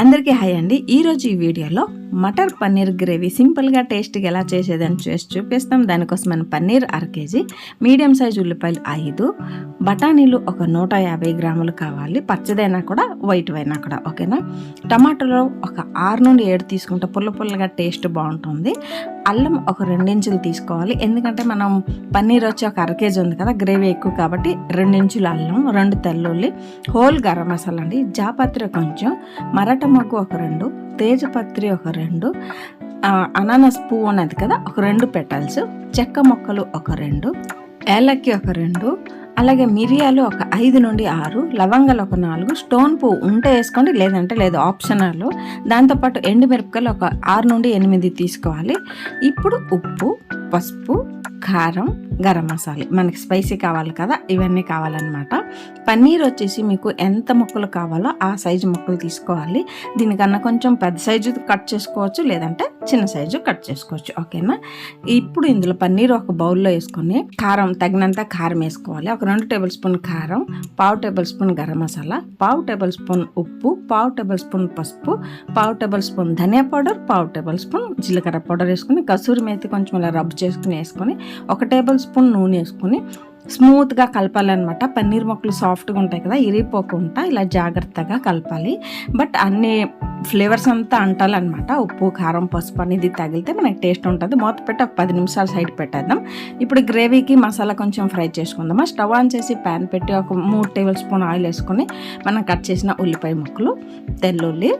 అందరికీ హాయ్ అండి. ఈరోజు ఈ వీడియోలో మటర్ పన్నీర్ గ్రేవీ సింపుల్గా టేస్ట్గా ఎలా చేసేదని చేసి చూపిస్తాం. దానికోసమని పన్నీర్ అర కేజీ మీడియం సైజ్ ఉల్లిపాయలు ఐదు బఠానీలు ఒక నూట యాభై గ్రాములు కావాలి. పచ్చదైనా కూడా వైట్ అయినా కూడా ఓకేనా? టమాటాలు ఒక ఆరు నుండి ఏడు తీసుకుంటే పుల్ల పుల్లగా టేస్ట్ బాగుంటుంది. అల్లం ఒక రెండించులు తీసుకోవాలి. ఎందుకంటే మనం పన్నీర్ వచ్చి ఒక అర కేజీ ఉంది కదా గ్రేవీ ఎక్కువ కాబట్టి రెండించులు అల్లం రెండు తెల్లుల్లి హోల్ గరం మసాలా అండి. జాపత్రి కొంచెం మరట మొగ్గు ఒక రెండు తేజపత్రి ఒక రెండు అనానస్ పువ్వు ఉన్నది కదా ఒక రెండు పెటల్స్ చెక్క మొక్కలు ఒక రెండు ఏలక్కి ఒక రెండు అలాగే మిరియాలు ఒక ఐదు నుండి ఆరు లవంగాలు ఒక నాలుగు స్టోన్ పువ్వు ఉంటే వేసుకోండి లేదంటే లేదు ఆప్షనల్ దాంతోపాటు ఎండుమిరపకాయలు ఒక ఆరు నుండి ఎనిమిది తీసుకోవాలి. ఇప్పుడు ఉప్పు పసుపు కారం గరం మసాలా. మనకి స్పైసీ కావాలి కదా ఇవన్నీ కావాలన్నమాట. పన్నీర్ వచ్చేసి మీకు ఎంత ముక్కలు కావాలో ఆ సైజు ముక్కలు తీసుకోవాలి. దీనికన్నా కొంచెం పెద్ద సైజు కట్ చేసుకోవచ్చు లేదంటే చిన్న సైజు కట్ చేసుకోవచ్చు. ఓకేనా? ఇప్పుడు ఇందులో పన్నీర్ ఒక బౌల్లో వేసుకొని కారం తగినంత కారం వేసుకోవాలి. ఒక రెండు టేబుల్ స్పూన్ కారం పావు టేబుల్ స్పూన్ గరం మసాలా పావు టేబుల్ స్పూన్ ఉప్పు పావు టేబుల్ స్పూన్ పసుపు పావు టేబుల్ స్పూన్ ధనియా పౌడర్ పావు టేబుల్ స్పూన్ జీలకర్ర పౌడర్ వేసుకుని కసూరి మేతి కొంచెం ఇలా రబ్ చేసుకుని వేసుకొని ఒక టేబుల్ స్పూన్ స్పూన్ నూనె వేసుకొని స్మూత్గా కలపాలన్నమాట. పన్నీర్ మొక్కలు సాఫ్ట్గా ఉంటాయి కదా ఇరిగిపోకుండా ఇలా జాగ్రత్తగా కలపాలి. బట్ అన్ని ఫ్లేవర్స్ అంతా అంటాలన్నమాట. ఉప్పు కారం పసుపు అనేది తగిలితే మనకి టేస్ట్ ఉంటుంది. మూత పెట్టి ఒక పది నిమిషాలు సైడ్ పెట్టేద్దాం. ఇప్పుడు గ్రేవీకి మసాలా కొంచెం ఫ్రై చేసుకుందామా. స్టవ్ ఆన్ చేసి ప్యాన్ పెట్టి ఒక మూడు టేబుల్ స్పూన్ ఆయిల్ వేసుకొని మనం కట్ చేసిన ఉల్లిపాయ ముక్కలు తెల్లుల్లి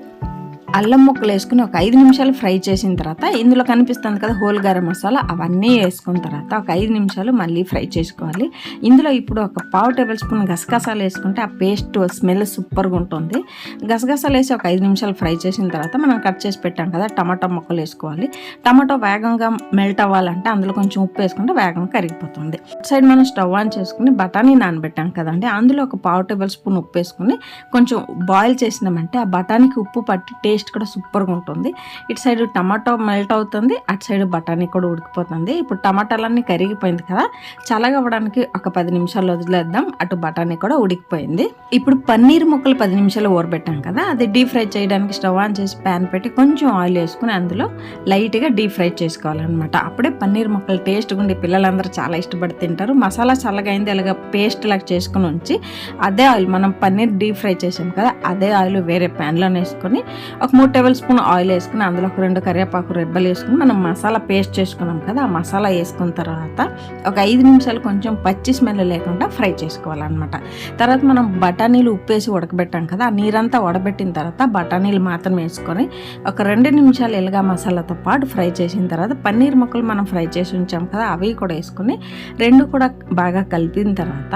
అల్లం ముక్కలు వేసుకుని ఒక ఐదు నిమిషాలు ఫ్రై చేసిన తర్వాత ఇందులో కనిపిస్తుంది కదా హోల్ గరం మసాలా అవన్నీ వేసుకున్న తర్వాత ఒక ఐదు నిమిషాలు మళ్ళీ ఫ్రై చేసుకోవాలి. ఇందులో ఇప్పుడు ఒక పావు టేబుల్ స్పూన్ గసగసాలు వేసుకుంటే ఆ పేస్ట్ స్మెల్ సూపర్గా ఉంటుంది. గసగసాలు వేసి ఒక ఐదు నిమిషాలు ఫ్రై చేసిన తర్వాత మనం కట్ చేసి పెట్టాం కదా టమాటా ముక్కలు వేసుకోవాలి. టమాటో వేగంగా మెల్ట్ అవ్వాలంటే అందులో కొంచెం ఉప్పు వేసుకుంటే వేగంగా కరిగిపోతుంది. సైడ్ మనం స్టవ్ ఆన్ చేసుకుని బఠానీ నానబెట్టాం కదండి అందులో ఒక పావు టేబుల్ స్పూన్ ఉప్పు వేసుకుని కొంచెం బాయిల్ చేసినామంటే ఆ బఠానీకి ఉప్పు పట్టి టేస్ట్ కూడా సూపర్గా ఉంటుంది. ఇటు సైడ్ టమాటో మెల్ట్ అవుతుంది అటు సైడ్ బఠానీ కూడా ఉడికిపోతుంది. ఇప్పుడు టమాటాలన్నీ కరిగిపోయింది కదా చల్లగవ్వడానికి ఒక పది నిమిషాలు వదిలేద్దాం అటు బఠానీ కూడా ఉడికిపోయింది. ఇప్పుడు పన్నీర్ ముక్కలు పది నిమిషాలు ఊరబెట్టాం కదా అది డీప్ ఫ్రై చేయడానికి స్టవ్ ఆన్ చేసి ప్యాన్ పెట్టి కొంచెం ఆయిల్ వేసుకుని అందులో లైట్గా డీప్ ఫ్రై చేసుకోవాలన్నమాట. అప్పుడే పన్నీర్ ముక్కలు టేస్ట్గా ఉండి పిల్లలందరూ చాలా ఇష్టపడి తింటారు. మసాలా చల్లగా అయింది అలాగా పేస్ట్ లాగా చేసుకుని ఉంచి అదే ఆయిల్ మనం పన్నీర్ డీప్ ఫ్రై చేసాం కదా అదే ఆయిల్ వేరే ప్యాన్లో వేసుకొని ఒక మూడు టేబుల్ స్పూన్ ఆయిల్ వేసుకుని అందులో ఒక రెండు కరివేపాకు రెబ్బలు వేసుకుని మనం మసాలా పేస్ట్ చేసుకున్నాం కదా ఆ మసాలా వేసుకున్న తర్వాత ఒక ఐదు నిమిషాలు కొంచెం పచ్చి స్మెల్ లేకుండా ఫ్రై చేసుకోవాలన్నమాట. తర్వాత మనం బఠానీలు ఉప్పేసి ఉడకబెట్టాం కదా ఆ నీరంతా వడబెట్టిన తర్వాత బఠానీలు మాత్రం వేసుకొని ఒక రెండు నిమిషాలు ఎలుగా మసాలాతో పాటు ఫ్రై చేసిన తర్వాత పన్నీర్ ముక్కలు మనం ఫ్రై చేసి ఉంచాం కదా అవి కూడా వేసుకొని రెండు కూడా బాగా కలిపిన తర్వాత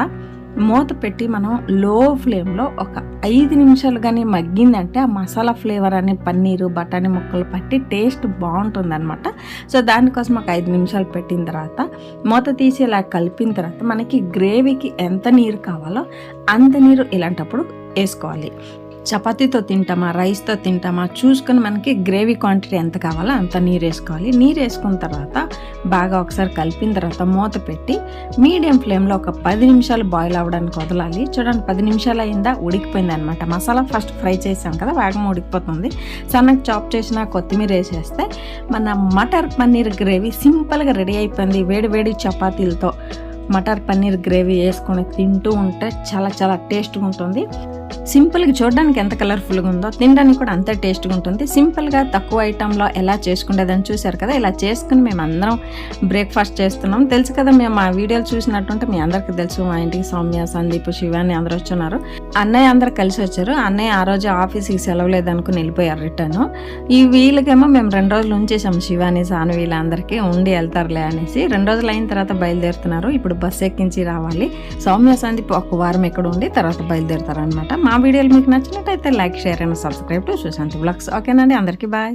మూత పెట్టి మనం లో ఫ్లేమ్లో ఒక ఐదు నిమిషాలు కానీ మగ్గిందంటే ఆ మసాలా ఫ్లేవర్ అని పన్నీరు బఠానీ ముక్కలు పట్టి టేస్ట్ బాగుంటుంది అనమాట సో దానికోసం ఒక ఐదు నిమిషాలు పెట్టిన తర్వాత మూత తీసి ఇలా కలిపిన తర్వాత మనకి గ్రేవీకి ఎంత నీరు కావాలో అంత నీరు ఇలాంటప్పుడు వేసుకోవాలి. చపాతీతో తింటామా రైస్తో తింటామా చూసుకుని మనకి గ్రేవీ క్వాంటిటీ ఎంత కావాలో అంత నీరు వేసుకోవాలి. నీరు వేసుకున్న తర్వాత బాగా ఒకసారి కలిపిన తర్వాత మూత పెట్టి మీడియం ఫ్లేమ్లో ఒక పది నిమిషాలు బాయిల్ అవ్వడానికి వదలాలి. చూడండి పది నిమిషాలు అయిందా ఉడికిపోయింది అనమాట మసాలా ఫస్ట్ ఫ్రై చేసాం కదా వేగం ఉడికిపోతుంది. సన్నగా చాప్ చేసిన కొత్తిమీర వేసేస్తే మన మటర్ పన్నీర్ గ్రేవీ సింపుల్గా రెడీ అయిపోయింది. వేడి వేడి చపాతీలతో మటర్ పన్నీర్ గ్రేవీ వేసుకొని తింటూ ఉంటే చాలా చాలా టేస్ట్గా ఉంటుంది. సింపుల్గా చూడడానికి ఎంత కలర్ఫుల్గా ఉందో తినడానికి కూడా అంతే టేస్ట్గా ఉంటుంది. సింపుల్గా తక్కువ ఐటెంలో ఎలా చేసుకునేదని చూశారు కదా ఇలా చేసుకుని మేము అందరం బ్రేక్ఫాస్ట్ చేస్తున్నాం. తెలుసు కదా మేము ఆ వీడియోలు చూసినట్టుంటే మీ అందరికీ తెలుసు మా ఇంటికి సౌమ్య సందీప్ శివాని అందరూ వచ్చున్నారు. అన్నయ్య అందరు కలిసి వచ్చారు. అన్నయ్య ఆ రోజు ఆఫీస్కి సెలవు లేదనుకుని వెళ్ళిపోయారు రిటర్న్. ఈ వీళ్ళకేమో మేము రెండు రోజులు ఉంచేసాం శివాని సాను వీళ్ళందరికీ ఉండి వెళ్తారులే అనేసి రెండు రోజులు అయిన తర్వాత బయలుదేరుతున్నారు. ఇప్పుడు బస్సు ఎక్కించి రావాలి. సౌమ్య సందీప్ ఒక వారం ఎక్కడ ఉండి తర్వాత బయలుదేరుతారు అనమాట మా వీడియోలు మీకు నచ్చినట్టయితే like share and subscribe to Sushanthi blogs. ఓకేనండి అందరికీ బాయ్.